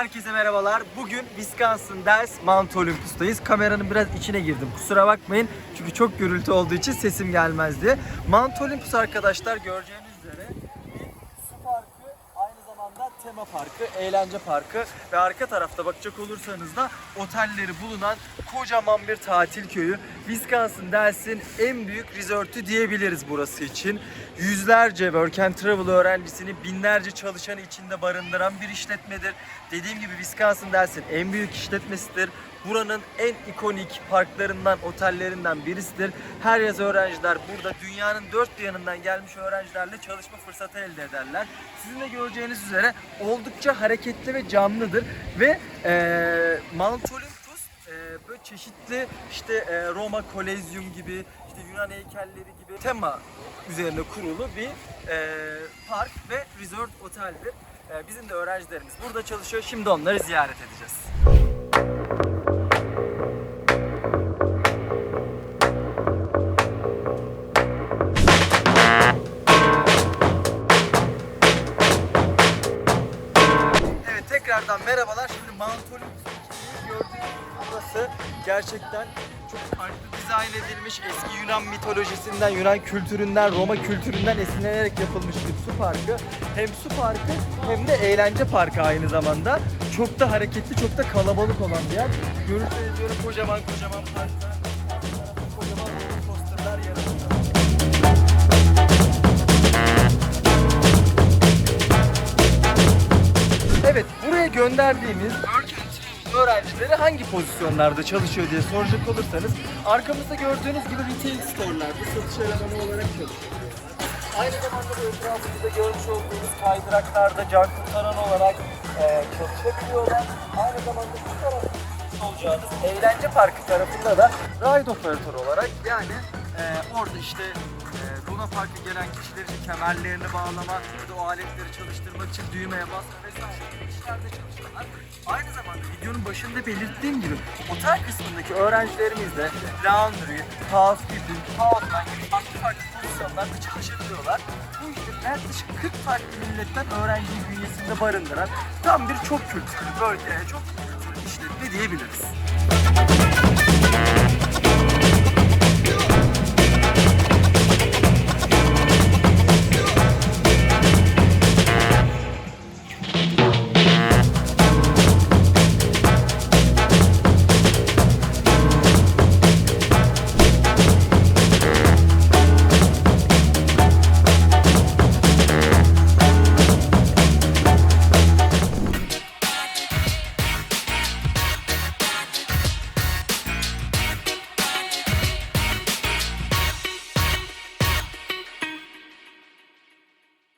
Herkese merhabalar. Bugün Wisconsin Ders Mount Olympus'tayız. Kameranın biraz içine girdim. Kusura bakmayın. Çünkü çok gürültü olduğu için sesim gelmezdi. Mount Olympus arkadaşlar göreceğiniz üzere tema parkı, eğlence parkı ve arka tarafta bakacak olursanız da otelleri bulunan kocaman bir tatil köyü. Wisconsin Dells'in en büyük resort'u diyebiliriz burası için. Yüzlerce work and travel öğrencisini binlerce çalışanı içinde barındıran bir işletmedir. Dediğim gibi Wisconsin Dells'in en büyük işletmesidir. Buranın en ikonik parklarından, otellerinden birisidir. Her yaz öğrenciler burada dünyanın dört bir yanından gelmiş öğrencilerle çalışma fırsatı elde ederler. Sizin de göreceğiniz üzere oldukça hareketli ve canlıdır. Ve eee Mount Olympus eee, böyle çeşitli işte eee, Roma Kolezyum gibi, işte Yunan heykelleri gibi tema üzerine kurulu bir eee, park ve resort oteldir. Eee, bizim de öğrencilerimiz burada çalışıyor. Şimdi onları ziyaret edeceğiz. Tekrardan merhabalar. Şimdi Mount Olympus'u gördüğünüz burası gerçekten çok farklı dizayn edilmiş eski Yunan mitolojisinden, Yunan kültüründen, Roma kültüründen esinlenerek yapılmış bir su parkı. Hem su parkı hem de eğlence parkı aynı zamanda. Çok da hareketli, çok da kalabalık olan bir yer. Görürseniz böyle kocaman kocaman parklar, kocaman posterler. Evet, buraya gönderdiğimiz öğrencileri hangi pozisyonlarda çalışıyor diye soracak olursanız arkamızda gördüğünüz gibi retail store'larda satış elemanı olarak çalışıyor. Aynı zamanda bu etrafımızda görmüş olduğunuz kaydıraklarda can kurtaran olarak e, çalışabiliyorlar. Aynı zamanda bu tarafta olacağınız eğlence parkı tarafında da ride operatör olarak yani e, orada işte e, Luna Park'a gelen kişiler için kemerlerini bağlama, da o aletleri çalıştırmak için düğmeye basma vesaire işlerde çalışıyorlar. Aynı zamanda videonun başında belirttiğim gibi otel kısmındaki öğrencilerimiz de laundry, housekeeping, houseman gibi farklı farklı pozisyonlarda çalışabiliyorlar. Bu işte yaklaşık 40 farklı milletten öğrenciyi bünyesinde barındıran tam bir çok kültürlü bölge, çok kültürlü işletme diyebiliriz.